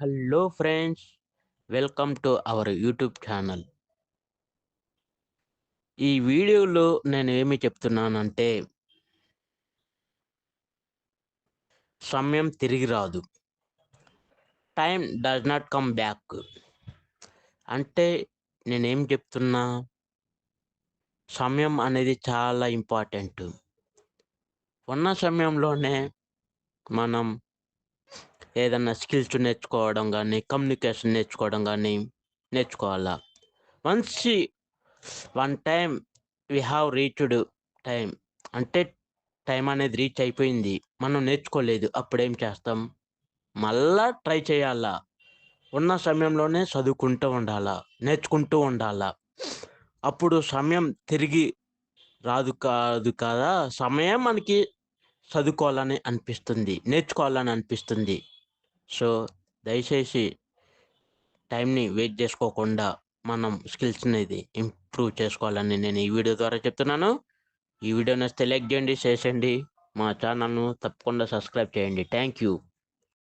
Hello friends welcome to our YouTube channel. ఈ వీడియోలో నేను ఏమి చెప్తున్నానంటే సమయం తిరిగి రాదు. Time does not come back అంటే నేనేం చెప్తున్నా సమయం అనేది చాలా ఇంపార్టెంట్ ఉన్న సమయంలోనే మనం ఏదన్నా స్కిల్స్ నేర్చుకోవడం కానీ కమ్యూనికేషన్ నేర్చుకోవడం కానీ నేర్చుకోవాలా? Once one time we have reached time అంటే టైం అనేది రీచ్ అయిపోయింది. మనం నేర్చుకోలేదు అప్పుడేం చేస్తాం? మళ్ళా ట్రై చేయాలా? ఉన్న సమయంలోనే చదువుకుంటూ ఉండాలా? నేర్చుకుంటూ ఉండాలా? అప్పుడు సమయం తిరిగి రాదు కాదు కదా? సమయం మనకి చదువుకోవాలని అనిపిస్తుంది నేర్చుకోవాలని అనిపిస్తుంది. సో దయచేసి టైంని వెయిట్ చేసుకోకుండా మనం స్కిల్స్ అనేది ఇంప్రూవ్ చేసుకోవాలని నేను ఈ వీడియో ద్వారా చెప్తున్నాను. ఈ వీడియో నచ్చితే లైక్ చేయండి చేసేయండి మా ఛానల్ను తప్పకుండా సబ్స్క్రైబ్ చేయండి. Thank you